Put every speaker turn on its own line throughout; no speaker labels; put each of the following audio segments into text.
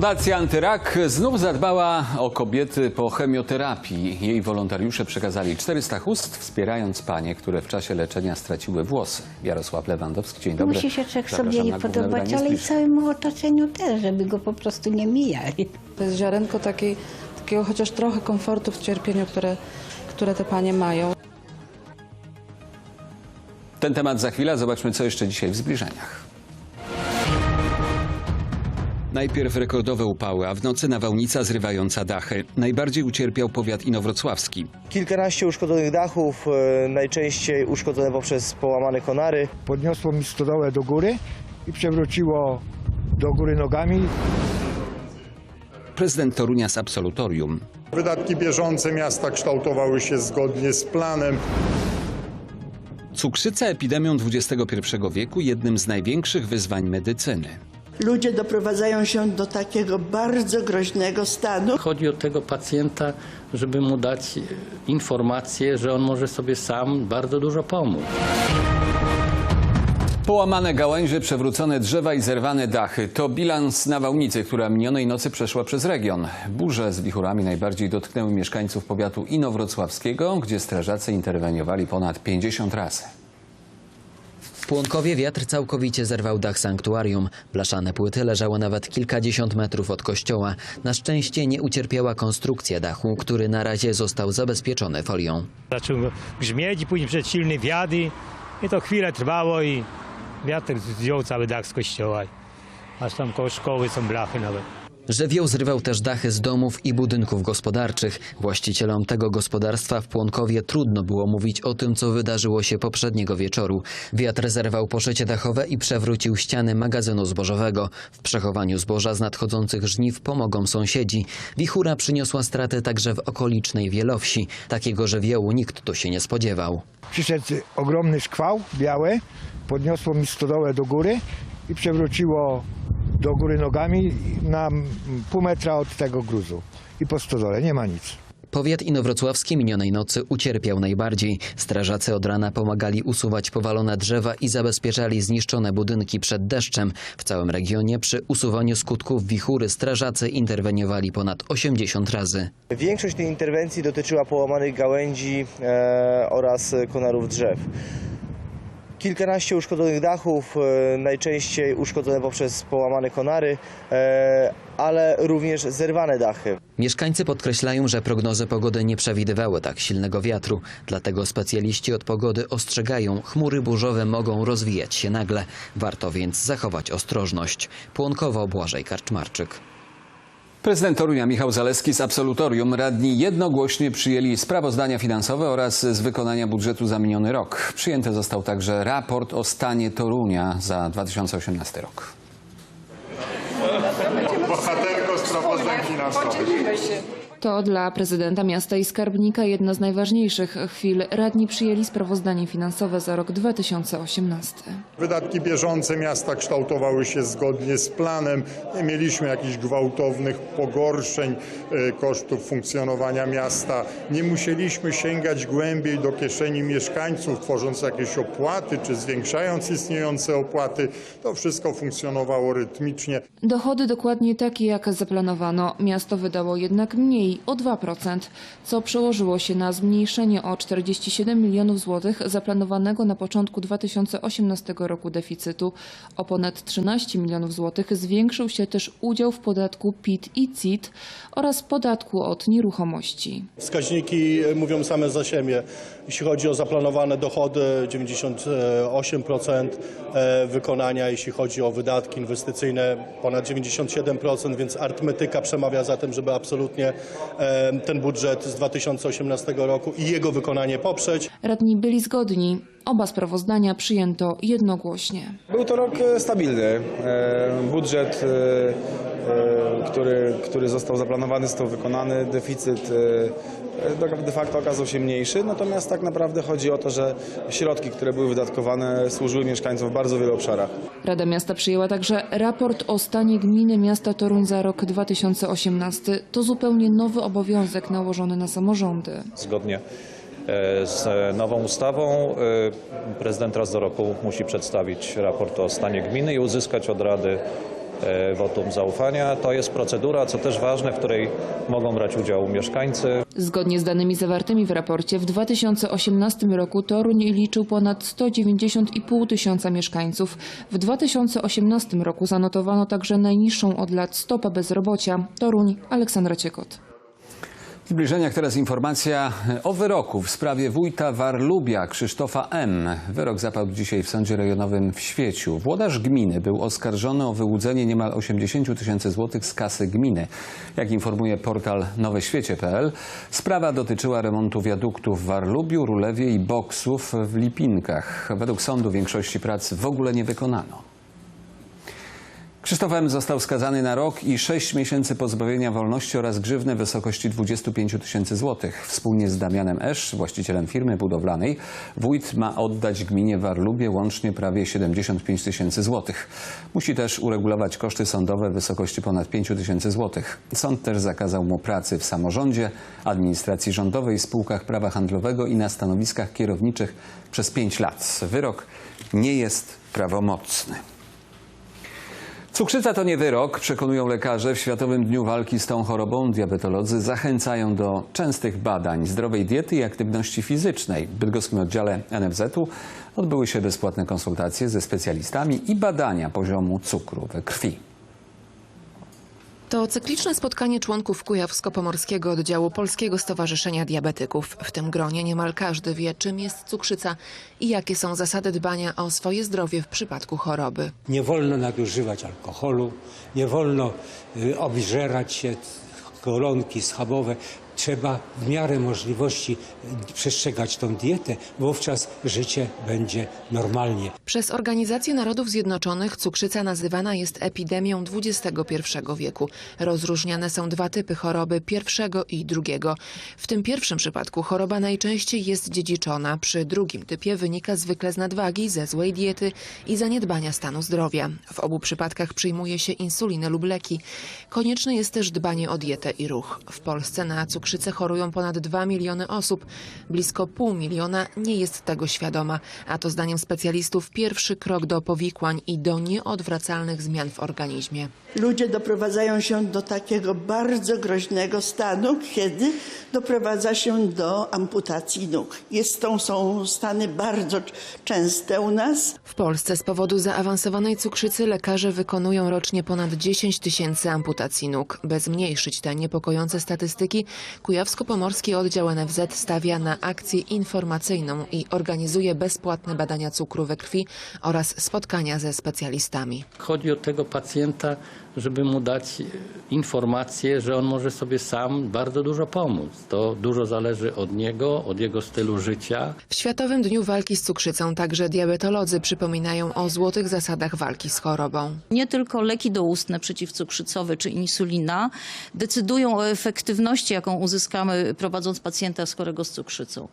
Fundacja Antyrak znów zadbała o kobiety po chemioterapii. Jej wolontariusze przekazali 400 chust, wspierając panie, które w czasie leczenia straciły włosy. Jarosław Lewandowski, dzień dobry.
Musi się człowiek sobie
główne
podobać, ale i całemu otoczeniu też, żeby go po prostu nie mijali.
To jest ziarenko takiej, takiego chociaż trochę komfortu w cierpieniu, które, które te panie mają.
Ten temat za chwilę. Zobaczmy, co jeszcze dzisiaj w zbliżeniach. Najpierw rekordowe upały, a w nocy nawałnica zrywająca dachy. Najbardziej ucierpiał powiat inowrocławski.
Kilkanaście uszkodzonych dachów, e, najczęściej uszkodzone poprzez połamane konary.
podniosło mi stodołę do góry i przewróciło do góry nogami.
Prezydent Torunia z absolutorium.
Wydatki bieżące miasta kształtowały się zgodnie z planem.
Cukrzyca epidemią XXI wieku jednym z największych wyzwań medycyny.
Ludzie doprowadzają się do takiego bardzo groźnego stanu.
Chodzi o tego pacjenta, żeby mu dać informację, że on może sobie sam bardzo dużo pomóc.
Połamane gałęzie, przewrócone drzewa i zerwane dachy to bilans nawałnicy, która minionej nocy przeszła przez region. Burze z wichurami najbardziej dotknęły mieszkańców powiatu inowrocławskiego, gdzie strażacy interweniowali ponad 50 razy.
Płonkowie wiatr całkowicie zerwał dach sanktuarium. Blaszane płyty leżały nawet kilkadziesiąt metrów od kościoła. Na szczęście nie ucierpiała konstrukcja dachu, który na razie został zabezpieczony folią.
Zaczął grzmieć i później przed silny wiatr i to chwilę trwało i wiatr zdjął cały dach z kościoła. Aż tam koło szkoły są blachy nawet.
Żywioł zrywał też dachy z domów i budynków gospodarczych. Właścicielom tego gospodarstwa w Płonkowie trudno było mówić o tym, co wydarzyło się poprzedniego wieczoru. Wiatr zerwał poszycie dachowe i przewrócił ściany magazynu zbożowego. W przechowaniu zboża z nadchodzących żniw pomogą sąsiedzi. Wichura przyniosła straty także w okolicznej Wielowsi. Takiego żywiołu nikt tu się nie spodziewał.
Przyszedł ogromny szkwał biały, podniosło mi stodołę do góry i przewróciło do góry nogami na pół metra od tego gruzu. I po stodole nie ma nic.
Powiat inowrocławski minionej nocy ucierpiał najbardziej. Strażacy od rana pomagali usuwać powalone drzewa i zabezpieczali zniszczone budynki przed deszczem. W całym regionie przy usuwaniu skutków wichury strażacy interweniowali ponad 80 razy.
Większość tej interwencji dotyczyła połamanych gałęzi e, oraz konarów drzew. Kilkanaście uszkodzonych dachów, e, najczęściej uszkodzone poprzez połamane konary, e, ale również zerwane dachy.
Mieszkańcy podkreślają, że prognozy pogody nie przewidywały tak silnego wiatru. Dlatego specjaliści od pogody ostrzegają, chmury burzowe mogą rozwijać się nagle. Warto więc zachować ostrożność. Płonkowo Błażej Karczmarczyk.
Prezydent Torunia Michał Zaleski z absolutorium radni jednogłośnie przyjęli sprawozdania finansowe oraz z wykonania budżetu za miniony rok. Przyjęty został także raport o stanie Torunia za 2018 rok.
To dla prezydenta miasta i skarbnika jedna z najważniejszych chwil. Radni przyjęli sprawozdanie finansowe za rok 2018.
Wydatki bieżące miasta kształtowały się zgodnie z planem. Nie mieliśmy jakichś gwałtownych pogorszeń e, kosztów funkcjonowania miasta. Nie musieliśmy sięgać głębiej do kieszeni mieszkańców, tworząc jakieś opłaty czy zwiększając istniejące opłaty. To wszystko funkcjonowało rytmicznie.
Dochody dokładnie takie jak zaplanowano. Miasto wydało jednak mniej o 2%, co przełożyło się na zmniejszenie o 47 milionów złotych zaplanowanego na początku 2018 roku deficytu. O ponad 13 milionów złotych zwiększył się też udział w podatku PIT i CIT oraz podatku od nieruchomości.
Wskaźniki mówią same za siebie. Jeśli chodzi o zaplanowane dochody, 98% e, wykonania, jeśli chodzi o wydatki inwestycyjne, ponad 97%, więc arytmetyka przemawia za tym, żeby absolutnie e, ten budżet z 2018 roku i jego wykonanie poprzeć.
Radni byli zgodni. Oba sprawozdania przyjęto jednogłośnie.
Był to rok e, stabilny. E, Budżet, e, który, który został zaplanowany, został wykonany. Deficyt de facto okazał się mniejszy, natomiast tak naprawdę chodzi o to, że środki, które były wydatkowane, służyły mieszkańcom w bardzo wielu obszarach.
Rada Miasta przyjęła także raport o stanie gminy miasta Toruń za rok 2018. To zupełnie nowy obowiązek nałożony na samorządy.
Zgodnie z nową ustawą e, prezydent raz do roku musi przedstawić raport o stanie gminy i uzyskać od Rady e, wotum zaufania. To jest procedura, co też ważne, w której mogą brać udział mieszkańcy.
Zgodnie z danymi zawartymi w raporcie w 2018 roku Toruń liczył ponad 190,5 tysiąca mieszkańców. W 2018 roku zanotowano także najniższą od lat stopę bezrobocia. Toruń, Aleksandra Ciekot.
W zbliżeniach teraz informacja o wyroku w sprawie wójta Warlubia Krzysztofa M. Wyrok zapadł dzisiaj w Sądzie Rejonowym w Świeciu. Włodarz gminy był oskarżony o wyłudzenie niemal 80 tysięcy złotych z kasy gminy. Jak informuje portal noweświecie.pl, sprawa dotyczyła remontu wiaduktu w Warlubiu, Rulewie i boksów w Lipinkach. Według sądu większości prac w ogóle nie wykonano. Krzysztof M. został skazany na rok i 6 miesięcy pozbawienia wolności oraz grzywnę w wysokości 25 tysięcy złotych. Wspólnie z Damianem Esz, właścicielem firmy budowlanej, wójt ma oddać gminie Warlubie łącznie prawie 75 tysięcy złotych. Musi też uregulować koszty sądowe w wysokości ponad 5 tysięcy złotych. Sąd też zakazał mu pracy w samorządzie, administracji rządowej, spółkach prawa handlowego i na stanowiskach kierowniczych przez 5 lat. Wyrok nie jest prawomocny. Cukrzyca to nie wyrok, przekonują lekarze. W Światowym Dniu Walki z tą chorobą diabetolodzy zachęcają do częstych badań, zdrowej diety i aktywności fizycznej. W bydgoskim oddziale NFZ-u odbyły się bezpłatne konsultacje ze specjalistami i badania poziomu cukru we krwi.
To cykliczne spotkanie członków Kujawsko-Pomorskiego oddziału Polskiego Stowarzyszenia Diabetyków. W tym gronie niemal każdy wie, czym jest cukrzyca i jakie są zasady dbania o swoje zdrowie w przypadku choroby.
Nie wolno nadużywać alkoholu, nie wolno y, obżerać się, golonki schabowe. Trzeba w miarę możliwości y, przestrzegać tą dietę, wówczas życie będzie normalnie.
Przez Organizację Narodów Zjednoczonych cukrzyca nazywana jest epidemią XXI wieku. Rozróżniane są dwa typy choroby, pierwszego i drugiego. W tym pierwszym przypadku choroba najczęściej jest dziedziczona, przy drugim typie wynika zwykle z nadwagi, ze złej diety i zaniedbania stanu zdrowia. W obu przypadkach przyjmuje się insulinę lub leki. Konieczne jest też dbanie o dietę i ruch. W Polsce na cukrzycę chorują ponad 2 miliony osób. Blisko pół miliona nie jest tego świadoma, a to zdaniem specjalistów pierwszy krok do powikłań i do nieodwracalnych zmian w organizmie.
Ludzie doprowadzają się do takiego bardzo groźnego stanu, kiedy doprowadza się do amputacji nóg. Jest to, są stany bardzo częste u nas.
W Polsce z powodu zaawansowanej cukrzycy lekarze wykonują rocznie ponad 10 tysięcy amputacji nóg. By zmniejszyć te niepokojące statystyki, Kujawsko-Pomorski Oddział NFZ stawia na akcję informacyjną i organizuje bezpłatne badania cukru we krwi oraz spotkania ze specjalistami.
Chodzi o tego pacjenta, żeby mu dać informację, że on może sobie sam bardzo dużo pomóc. To dużo zależy od niego, od jego stylu życia.
W Światowym Dniu Walki z Cukrzycą także diabetolodzy przypominają o złotych zasadach walki z chorobą.
Nie tylko leki doustne przeciwcukrzycowe czy insulina decydują o efektywności, jaką uzyskamy prowadząc pacjenta chorego z cukrzycą.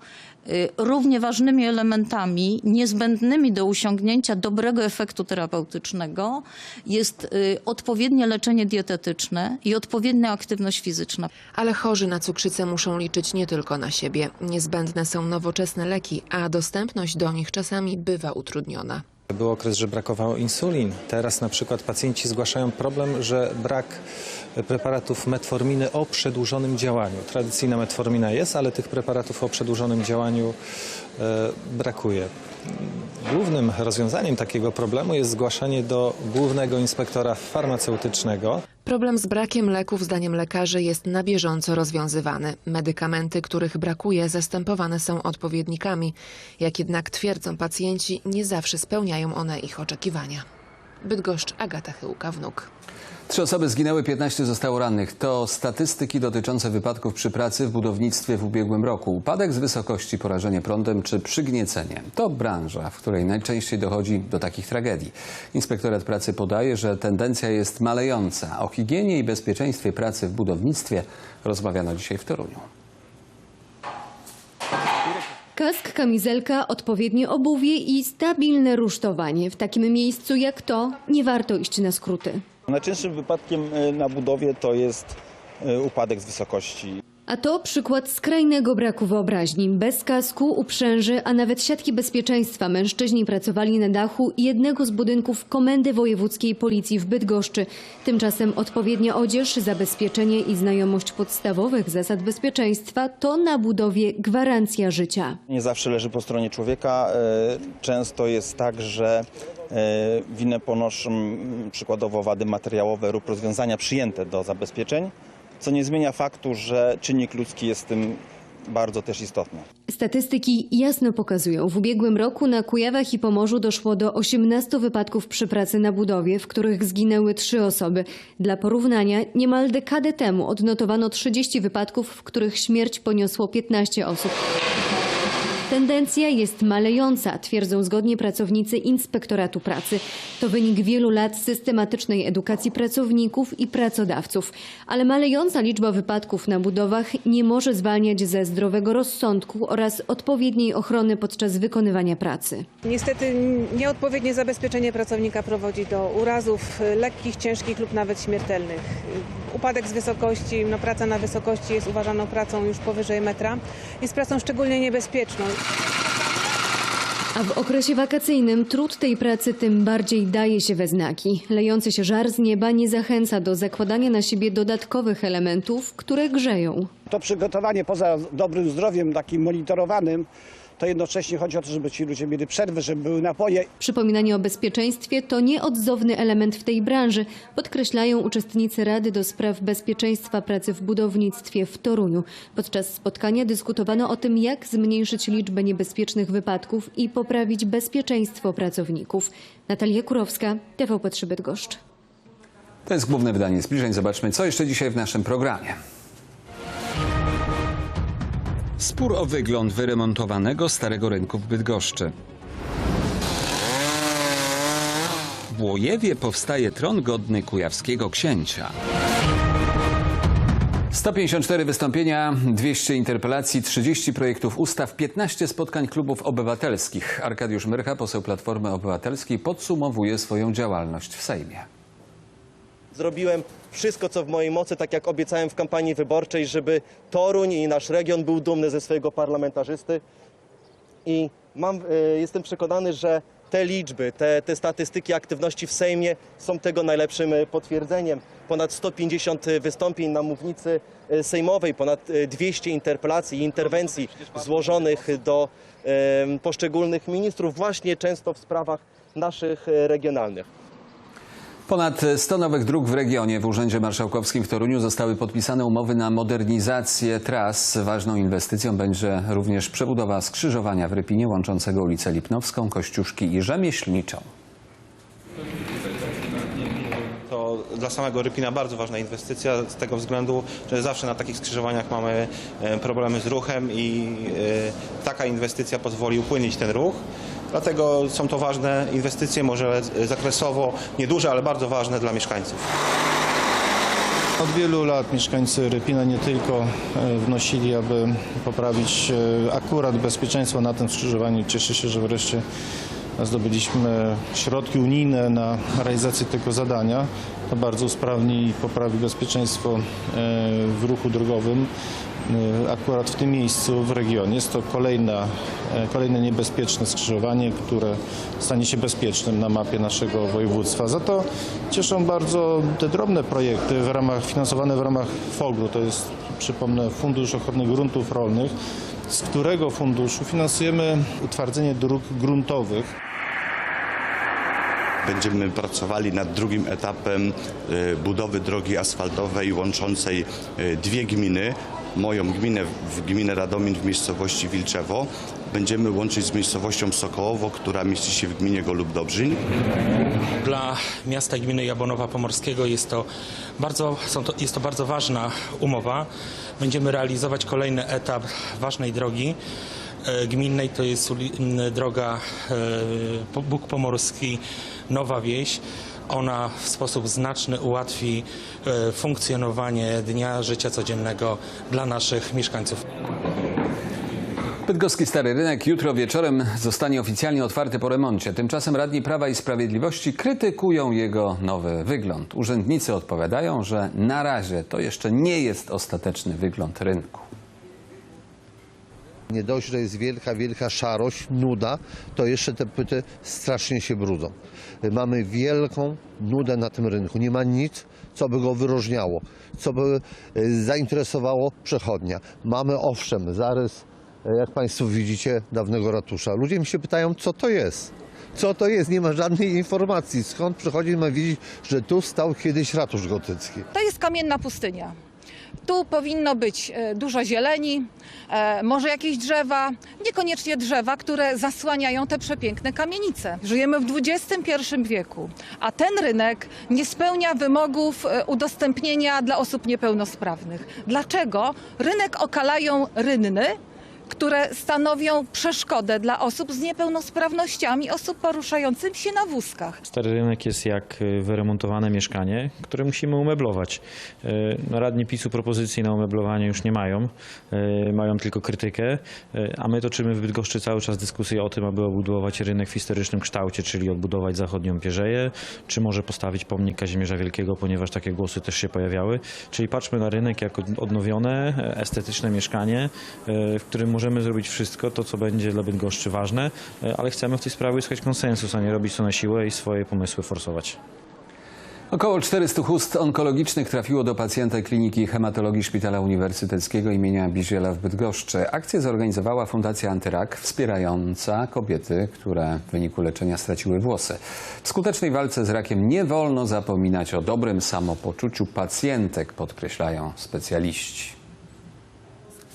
Y, Równie ważnymi elementami niezbędnymi do osiągnięcia dobrego efektu terapeutycznego jest y, odpowiednie leczenie dietetyczne i odpowiednia aktywność fizyczna.
Ale chorzy na cukrzycę muszą liczyć nie tylko na siebie. Niezbędne są nowoczesne leki, a dostępność do nich czasami bywa utrudniona.
Był okres, że brakowało insulin. Teraz na przykład pacjenci zgłaszają problem, że brak preparatów metforminy o przedłużonym działaniu. Tradycyjna metformina jest, ale tych preparatów o przedłużonym działaniu brakuje. Głównym rozwiązaniem takiego problemu jest zgłaszanie do głównego inspektora farmaceutycznego.
Problem z brakiem leków, zdaniem lekarzy, jest na bieżąco rozwiązywany. Medykamenty, których brakuje, zastępowane są odpowiednikami. Jak jednak twierdzą pacjenci, nie zawsze spełniają one ich oczekiwania. Bydgoszcz, Agata Chyłka-Wnuk.
Trzy osoby zginęły, 15 zostało rannych. To statystyki dotyczące wypadków przy pracy w budownictwie w ubiegłym roku. Upadek z wysokości, porażenie prądem czy przygniecenie. To branża, w której najczęściej dochodzi do takich tragedii. Inspektorat pracy podaje, że tendencja jest malejąca. O higienie i bezpieczeństwie pracy w budownictwie rozmawiano dzisiaj w Toruniu.
Kask, kamizelka, odpowiednie obuwie i stabilne rusztowanie. W takim miejscu jak to nie warto iść na skróty.
Najczęstszym wypadkiem e, na budowie to jest e, upadek z wysokości.
A to przykład skrajnego braku wyobraźni. Bez kasku, uprzęży, a nawet siatki bezpieczeństwa mężczyźni pracowali na dachu jednego z budynków Komendy Wojewódzkiej Policji w Bydgoszczy. Tymczasem odpowiednia odzież, zabezpieczenie i znajomość podstawowych zasad bezpieczeństwa to na budowie gwarancja życia.
Nie zawsze leży po stronie człowieka. E, Często jest tak, że winę ponoszą przykładowo wady materiałowe lub rozwiązania przyjęte do zabezpieczeń, co nie zmienia faktu, że czynnik ludzki jest tym bardzo też istotny.
Statystyki jasno pokazują, w ubiegłym roku na Kujawach i Pomorzu doszło do 18 wypadków przy pracy na budowie, w których zginęły trzy osoby. Dla porównania, niemal dekadę temu odnotowano 30 wypadków, w których śmierć poniosło 15 osób. Tendencja jest malejąca, twierdzą zgodnie pracownicy Inspektoratu Pracy. To wynik wielu lat systematycznej edukacji pracowników i pracodawców. Ale malejąca liczba wypadków na budowach nie może zwalniać ze zdrowego rozsądku oraz odpowiedniej ochrony podczas wykonywania pracy.
Niestety nieodpowiednie zabezpieczenie pracownika prowadzi do urazów lekkich, ciężkich lub nawet śmiertelnych. Upadek z wysokości, no praca na wysokości jest uważaną pracą już powyżej metra, jest pracą szczególnie niebezpieczną.
A w okresie wakacyjnym trud tej pracy tym bardziej daje się we znaki. Lejący się żar z nieba nie zachęca do zakładania na siebie dodatkowych elementów, które grzeją.
To przygotowanie poza dobrym zdrowiem, takim monitorowanym, to jednocześnie chodzi o to, żeby ci ludzie mieli przerwy, żeby były napoje.
Przypominanie o bezpieczeństwie to nieodzowny element w tej branży, podkreślają uczestnicy Rady do Spraw Bezpieczeństwa Pracy w Budownictwie w Toruniu. Podczas spotkania dyskutowano o tym, jak zmniejszyć liczbę niebezpiecznych wypadków i poprawić bezpieczeństwo pracowników. Natalia Kurowska, TVP3 Bydgoszcz.
To jest główne wydanie zbliżeń. Zobaczmy, co jeszcze dzisiaj w naszym programie. Spór o wygląd wyremontowanego starego rynku w Bydgoszczy. W Łojewie powstaje tron godny kujawskiego księcia. 154 wystąpienia, 200 interpelacji, 30 projektów ustaw, 15 spotkań klubów obywatelskich. Arkadiusz Myrcha, poseł Platformy Obywatelskiej, podsumowuje swoją działalność w Sejmie.
Zrobiłem wszystko, co w mojej mocy, tak jak obiecałem w kampanii wyborczej, żeby Toruń i nasz region był dumny ze swojego parlamentarzysty. I mam, e, jestem przekonany, że te liczby, te, te statystyki aktywności w Sejmie są tego najlepszym e, potwierdzeniem. Ponad 150 wystąpień na mównicy e, sejmowej, ponad e, 200 interpelacji i interwencji złożonych do e, poszczególnych ministrów, właśnie często w sprawach naszych e, regionalnych.
Ponad 100 nowych dróg w regionie. W Urzędzie Marszałkowskim w Toruniu zostały podpisane umowy na modernizację tras. Ważną inwestycją będzie również przebudowa skrzyżowania w Rypinie łączącego ulicę Lipnowską, Kościuszki i Rzemieślniczą.
To dla samego Rypina bardzo ważna inwestycja z tego względu, że zawsze na takich skrzyżowaniach mamy e, problemy z ruchem i e, taka inwestycja pozwoli upłynnić ten ruch. Dlatego są to ważne inwestycje, może zakresowo nieduże, ale bardzo ważne dla mieszkańców.
Od wielu lat mieszkańcy Rypina nie tylko e, wnosili, aby poprawić e, akurat bezpieczeństwo na tym skrzyżowaniu. Cieszę się, że wreszcie zdobyliśmy środki unijne na realizację tego zadania. To bardzo usprawni i poprawi bezpieczeństwo e, w ruchu drogowym akurat w tym miejscu w regionie. Jest to kolejna, e, kolejne niebezpieczne skrzyżowanie, które stanie się bezpiecznym na mapie naszego województwa. Za to cieszą bardzo te drobne projekty w ramach, finansowane w ramach FOGR-u. To jest, przypomnę, Fundusz Ochrony Gruntów Rolnych, z którego funduszu finansujemy utwardzenie dróg gruntowych.
Będziemy pracowali nad drugim etapem e, budowy drogi asfaltowej łączącej e, dwie gminy. Moją gminę, w gminę Radomin w miejscowości Wilczewo. Będziemy łączyć z miejscowością Sokołowo, która mieści się w gminie Golub Dobrzyń.
Dla miasta gminy Jabonowa Pomorskiego jest to bardzo, to, jest to bardzo ważna umowa. Będziemy realizować kolejny etap ważnej drogi e, gminnej, to jest droga e, Bóg Pomorski Nowa Wieś. Ona w sposób znaczny ułatwi e, funkcjonowanie dnia życia codziennego dla naszych mieszkańców.
Bydgoski Stary Rynek jutro wieczorem zostanie oficjalnie otwarty po remoncie. Tymczasem radni Prawa i Sprawiedliwości krytykują jego nowy wygląd. Urzędnicy odpowiadają, że na razie to jeszcze nie jest ostateczny wygląd rynku.
Nie dość, że jest wielka, wielka szarość, nuda, to jeszcze te płyty strasznie się brudzą. Mamy wielką nudę na tym rynku. Nie ma nic, co by go wyróżniało, co by e, zainteresowało przechodnia. Mamy owszem zarys, e, jak Państwo widzicie, dawnego ratusza. Ludzie mi się pytają, co to jest. Co to jest? Nie ma żadnej informacji. Skąd przechodzi ma wiedzieć, że tu stał kiedyś ratusz gotycki.
To jest kamienna pustynia. Tu powinno być e, dużo zieleni, e, może jakieś drzewa, niekoniecznie drzewa, które zasłaniają te przepiękne kamienice. Żyjemy w XXI wieku, a ten rynek nie spełnia wymogów e, udostępnienia dla osób niepełnosprawnych. Dlaczego rynek okalają rynny? Które stanowią przeszkodę dla osób z niepełnosprawnościami, osób poruszających się na wózkach.
Stary rynek jest jak y, wyremontowane mieszkanie, które musimy umeblować. Y, no, Radni PiSu propozycji na umeblowanie już nie mają, y, mają tylko krytykę, a my toczymy w Bydgoszczy cały czas dyskusję o tym, aby obudować rynek w historycznym kształcie, czyli odbudować zachodnią pierzeję, czy może postawić pomnik Kazimierza Wielkiego, ponieważ takie głosy też się pojawiały. Czyli patrzmy na rynek jako odnowione, e, estetyczne mieszkanie, w którym możemy zrobić wszystko to, co będzie dla Bydgoszczy ważne, y, ale chcemy w tej sprawie uzyskać konsensus, a nie robić to na siłę i swoje pomysły forsować.
Około 400 chust onkologicznych trafiło do pacjenta Kliniki Hematologii Szpitala Uniwersyteckiego imienia Biziela w Bydgoszczy. Akcję zorganizowała Fundacja Antyrak, wspierająca kobiety, które w wyniku leczenia straciły włosy. W skutecznej walce z rakiem nie wolno zapominać o dobrym samopoczuciu pacjentek, podkreślają specjaliści.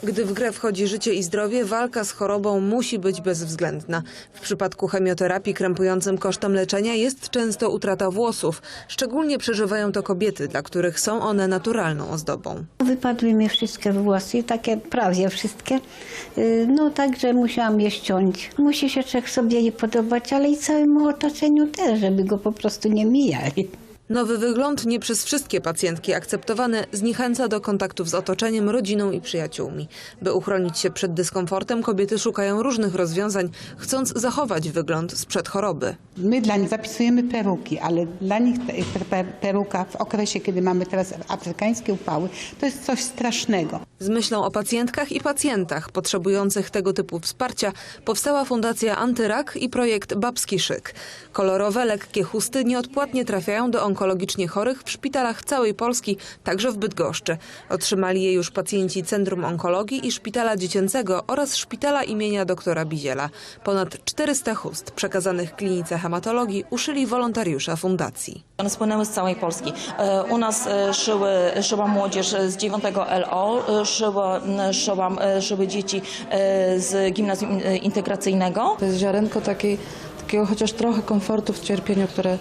Gdy w grę wchodzi życie i zdrowie, walka z chorobą musi być bezwzględna. W przypadku chemioterapii krępującym kosztem leczenia jest często utrata włosów. Szczególnie przeżywają to kobiety, dla których są one naturalną ozdobą.
Wypadły mi wszystkie włosy, takie prawie wszystkie. Y, No także musiałam je ściąć. Musi się człowiek sobie je podobać, ale i całemu otoczeniu też, żeby go po prostu nie mijali.
Nowy wygląd, nie przez wszystkie pacjentki akceptowany, zniechęca do kontaktów z otoczeniem, rodziną i przyjaciółmi. By uchronić się przed dyskomfortem, kobiety szukają różnych rozwiązań, chcąc zachować wygląd sprzed choroby.
My dla nich zapisujemy peruki, ale dla nich peruka w okresie, kiedy mamy teraz afrykańskie upały, to jest coś strasznego.
Z myślą o pacjentkach i pacjentach potrzebujących tego typu wsparcia powstała Fundacja Antyrak i projekt Babski Szyk. Kolorowe, lekkie chusty nieodpłatnie trafiają do onkologicznie chorych w szpitalach całej Polski, także w Bydgoszczy. Otrzymali je już pacjenci Centrum Onkologii i Szpitala Dziecięcego oraz Szpitala imienia doktora Biziela. Ponad 400 chust przekazanych klinice hematologii uszyli wolontariusze fundacji.
One spłynęły z całej Polski. E, U nas e, szyły, szyła młodzież z 9 LO, e, szyła, szyła, szyły dzieci z gimnazjum integracyjnego.
To jest ziarenko takiej, takiego chociaż trochę komfortu w cierpieniu, które,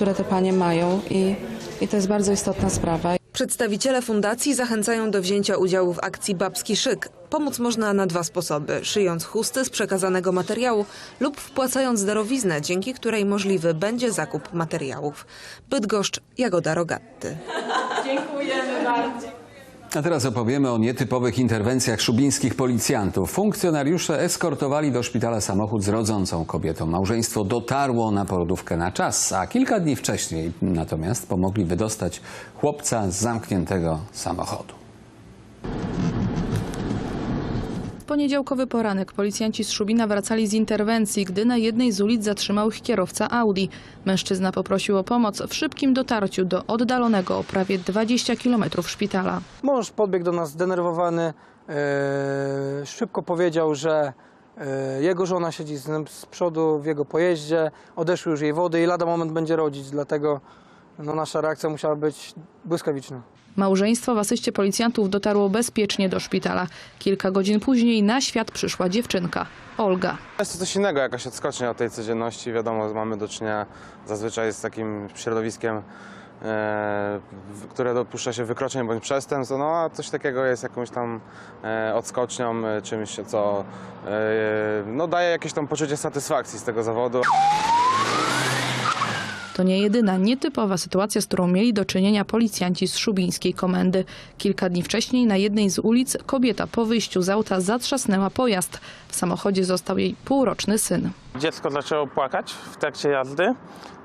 które te panie mają i, i to jest bardzo istotna sprawa.
Przedstawiciele fundacji zachęcają do wzięcia udziału w akcji Babski Szyk. Pomóc można na dwa sposoby: szyjąc chusty z przekazanego materiału lub wpłacając darowiznę, dzięki której możliwy będzie zakup materiałów. Bydgoszcz, Jagoda Rogatty.
Dziękujemy bardzo.
A teraz opowiemy o nietypowych interwencjach szubińskich policjantów. Funkcjonariusze eskortowali do szpitala samochód z rodzącą kobietą. Małżeństwo dotarło na porodówkę na czas, a kilka dni wcześniej natomiast pomogli wydostać chłopca z zamkniętego samochodu.
Poniedziałkowy poranek policjanci z Szubina wracali z interwencji, gdy na jednej z ulic zatrzymał ich kierowca Audi. Mężczyzna poprosił o pomoc w szybkim dotarciu do oddalonego o prawie 20 km szpitala.
Mąż podbiegł do nas zdenerwowany, e, szybko powiedział, że e, jego żona siedzi z, z przodu w jego pojeździe, odeszły już jej wody i lada moment będzie rodzić, dlatego no, nasza reakcja musiała być błyskawiczna.
Małżeństwo w asyście policjantów dotarło bezpiecznie do szpitala. Kilka godzin później na świat przyszła dziewczynka, Olga.
Jest to coś innego, jakaś odskocznia od tej codzienności. Wiadomo, mamy do czynienia zazwyczaj z takim środowiskiem, e, które dopuszcza się wykroczeń bądź przestępstw, no a coś takiego jest jakąś tam e, odskocznią, e, czymś, co e, no, daje jakieś tam poczucie satysfakcji z tego zawodu.
To nie jedyna nietypowa sytuacja, z którą mieli do czynienia policjanci z szubińskiej komendy. Kilka dni wcześniej na jednej z ulic kobieta po wyjściu z auta zatrzasnęła pojazd. W samochodzie został jej półroczny syn.
Dziecko zaczęło płakać w trakcie jazdy.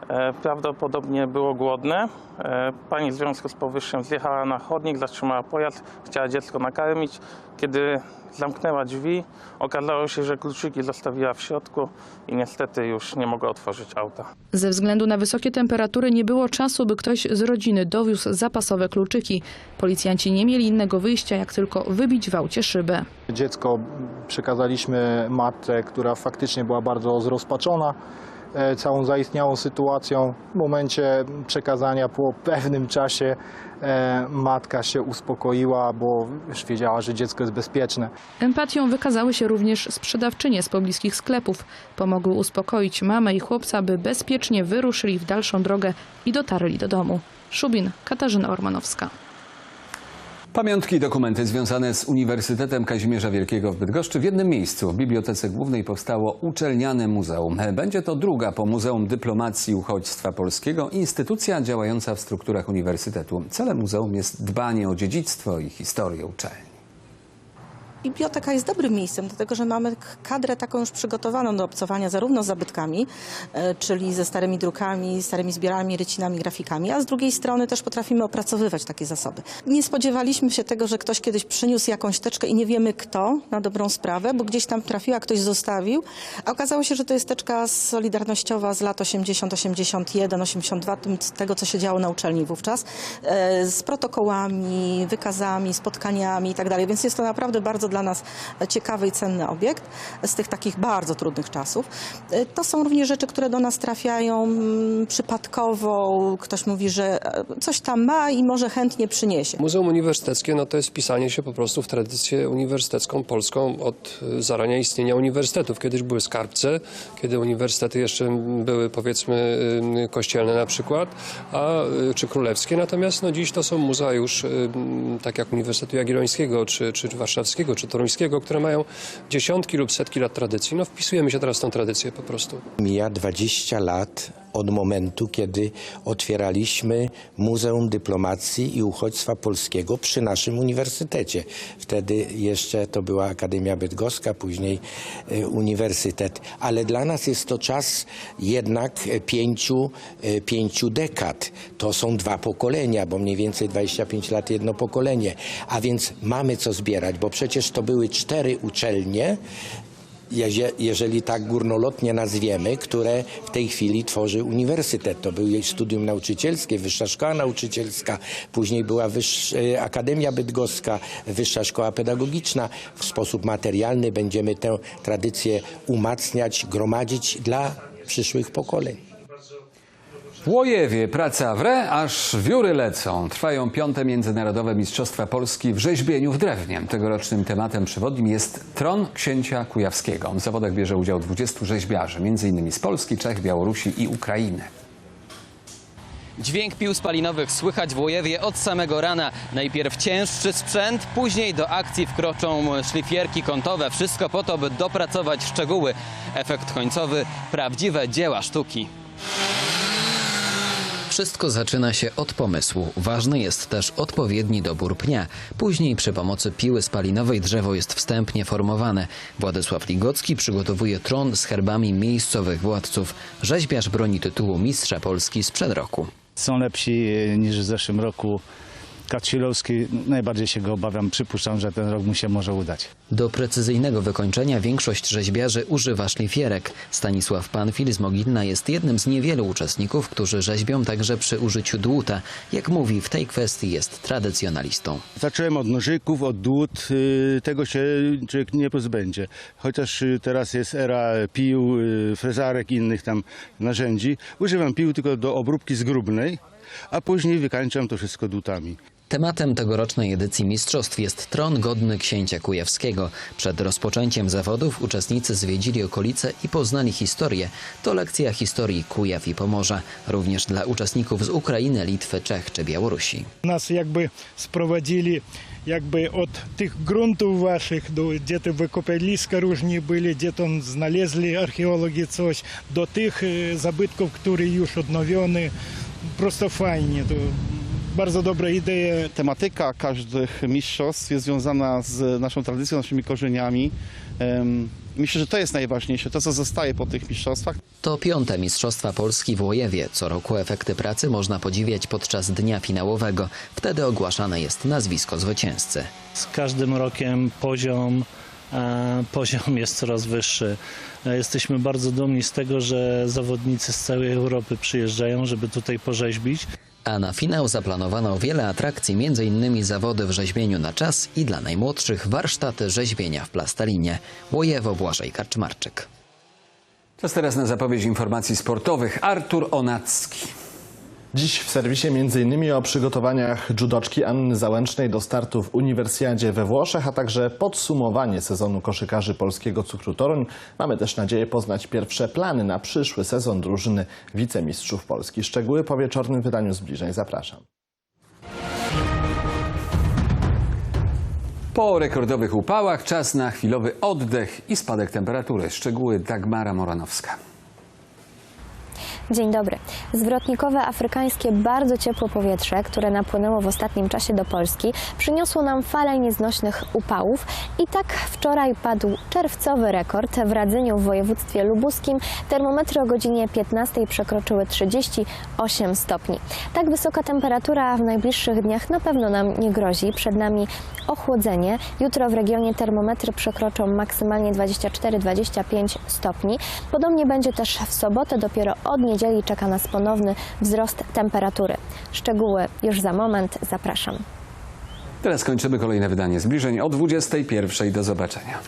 E, Prawdopodobnie było głodne. E, Pani w związku z powyższym zjechała na chodnik, zatrzymała pojazd, chciała dziecko nakarmić. Kiedy zamknęła drzwi, okazało się, że kluczyki zostawiła w środku i niestety już nie mogła otworzyć auta.
Ze względu na wysokie temperatury nie było czasu, by ktoś z rodziny dowiózł zapasowe kluczyki. Policjanci nie mieli innego wyjścia, jak tylko wybić w aucie szybę.
Dziecko przekazaliśmy matce, która faktycznie była bardzo zrozpaczona całą zaistniałą sytuacją. W momencie przekazania po pewnym czasie e, matka się uspokoiła, bo już wiedziała, że dziecko jest bezpieczne.
Empatią wykazały się również sprzedawczynie z pobliskich sklepów. Pomogły uspokoić mamę i chłopca, by bezpiecznie wyruszyli w dalszą drogę i dotarli do domu. Szubin, Katarzyna Ormanowska.
Pamiątki i dokumenty związane z Uniwersytetem Kazimierza Wielkiego w Bydgoszczy w jednym miejscu. W Bibliotece Głównej powstało Uczelniane Muzeum. Będzie to druga po Muzeum Dyplomacji i Uchodźstwa Polskiego instytucja działająca w strukturach uniwersytetu. Celem muzeum jest dbanie o dziedzictwo i historię uczelni.
Biblioteka jest dobrym miejscem, dlatego że mamy kadrę taką już przygotowaną do obcowania zarówno z zabytkami, e, czyli ze starymi drukami, starymi zbiorami, rycinami, grafikami, a z drugiej strony też potrafimy opracowywać takie zasoby. Nie spodziewaliśmy się tego, że ktoś kiedyś przyniósł jakąś teczkę i nie wiemy kto, na dobrą sprawę, bo gdzieś tam trafiła, ktoś zostawił, a okazało się, że to jest teczka solidarnościowa z lat 80, 81, 82, tym- z tego, co się działo na uczelni wówczas, e, z protokołami, wykazami, spotkaniami i tak więc jest to naprawdę bardzo dla nas ciekawy i cenny obiekt z tych takich bardzo trudnych czasów. E, To są również rzeczy, które do nas trafiają mm, przypadkowo. Ktoś mówi, że e, coś tam ma i może chętnie przyniesie.
Muzeum Uniwersyteckie no to jest wpisanie się po prostu w tradycję uniwersytecką polską od y, zarania istnienia uniwersytetów. Kiedyś były skarbce, kiedy uniwersytety jeszcze były powiedzmy kościelne na przykład, a, y, czy królewskie, natomiast no dziś to są muzea już tak jak Uniwersytetu Jagiellońskiego, czy, czy Warszawskiego, czy Toruńskiego, które mają dziesiątki lub setki lat tradycji. No wpisujemy się teraz w tą tradycję po prostu.
Mija 20 lat od momentu, kiedy otwieraliśmy Muzeum Dyplomacji i Uchodźstwa Polskiego przy naszym uniwersytecie. Wtedy jeszcze to była Akademia Bydgoska, później e, uniwersytet. Ale dla nas jest to czas jednak e, pięciu, e, pięciu dekad. To są dwa pokolenia, bo mniej więcej 25 lat jedno pokolenie. A więc mamy co zbierać, bo przecież to były cztery uczelnie, jeżeli tak górnolotnie nazwiemy, które w tej chwili tworzy uniwersytet. To był jej studium nauczycielskie, Wyższa Szkoła Nauczycielska, później była e, Akademia Bydgoska, Wyższa Szkoła Pedagogiczna. W sposób materialny będziemy tę tradycję umacniać, gromadzić dla przyszłych pokoleń.
W Łojewie praca wre, aż wióry lecą. Trwają piąte Międzynarodowe Mistrzostwa Polski w rzeźbieniu w drewnie. Tegorocznym tematem przewodnim jest tron księcia kujawskiego. W zawodach bierze udział 20 rzeźbiarzy, m.in. z Polski, Czech, Białorusi i Ukrainy.
Dźwięk pił spalinowych słychać w Łojewie od samego rana. Najpierw cięższy sprzęt, później do akcji wkroczą szlifierki kątowe. Wszystko po to, by dopracować szczegóły. Efekt końcowy – prawdziwe dzieła sztuki.
Wszystko zaczyna się od pomysłu. Ważny jest też odpowiedni dobór pnia. Później przy pomocy piły spalinowej drzewo jest wstępnie formowane. Władysław Ligocki przygotowuje tron z herbami miejscowych władców. Rzeźbiarz broni tytułu Mistrza Polski sprzed roku.
Są lepsi e, niż w zeszłym roku. Kaczylowski, najbardziej się go obawiam. Przypuszczam, że ten rok mu się może udać.
Do precyzyjnego wykończenia większość rzeźbiarzy używa szlifierek. Stanisław Panfil z Mogilna jest jednym z niewielu uczestników, którzy rzeźbią także przy użyciu dłuta. Jak mówi, w tej kwestii jest tradycjonalistą.
Zacząłem od nożyków, od dłut, y, tego się człowiek nie pozbędzie. Chociaż y, teraz jest era pił, y, frezarek i innych tam narzędzi. Używam pił tylko do obróbki zgrubnej, a później wykańczam to wszystko dłutami.
Tematem tegorocznej edycji mistrzostw jest tron godny księcia kujawskiego. Przed rozpoczęciem zawodów uczestnicy zwiedzili okolice i poznali historię. To lekcja historii Kujaw i Pomorza, również dla uczestników z Ukrainy, Litwy, Czech czy Białorusi.
Нас якби спроводили якби от тих ґрунтів ваших, до, де ти викопаліска różni byli, де там знaleźli археологи coś, до тих е, zabytków, które już odnowione. Prosto fajnie. Bardzo dobra idea.
Tematyka każdych mistrzostw jest związana z naszą tradycją, naszymi korzeniami. Myślę, że to jest najważniejsze, to co zostaje po tych mistrzostwach.
To piąte Mistrzostwa Polski w Łojewie. Co roku efekty pracy można podziwiać podczas dnia finałowego. Wtedy ogłaszane jest nazwisko zwycięzcy.
Z każdym rokiem poziom, poziom jest coraz wyższy. Jesteśmy bardzo dumni z tego, że zawodnicy z całej Europy przyjeżdżają, żeby tutaj porzeźbić.
A na finał zaplanowano wiele atrakcji, m.in. zawody w rzeźbieniu na czas i dla najmłodszych warsztaty rzeźbienia w plastelinie. Łojewo Błażej Karczmarczyk.
Czas teraz na zapowiedź informacji sportowych. Artur Onacki.
Dziś w serwisie m.in. o przygotowaniach judoczki Anny Załęcznej do startu w Uniwersjadzie we Włoszech, a także podsumowanie sezonu koszykarzy polskiego Cukru Toruń. Mamy też nadzieję poznać pierwsze plany na przyszły sezon drużyny wicemistrzów Polski. Szczegóły po wieczornym wydaniu zbliżeń. Zapraszam.
Po rekordowych upałach czas na chwilowy oddech i spadek temperatury. Szczegóły Dagmara Moranowska.
Dzień dobry. Zwrotnikowe afrykańskie bardzo ciepłe powietrze, które napłynęło w ostatnim czasie do Polski, przyniosło nam falę nieznośnych upałów i tak wczoraj padł czerwcowy rekord w Radzyniu w województwie lubuskim. Termometry o godzinie 15 przekroczyły 38 stopni. Tak wysoka temperatura w najbliższych dniach na pewno nam nie grozi. Przed nami ochłodzenie. Jutro w regionie termometry przekroczą maksymalnie 24-25 stopni. Podobnie będzie też w sobotę, dopiero od niedzieli czeka nas ponowny wzrost temperatury. Szczegóły już za moment, zapraszam.
Teraz kończymy kolejne wydanie zbliżeń o 21. Do zobaczenia.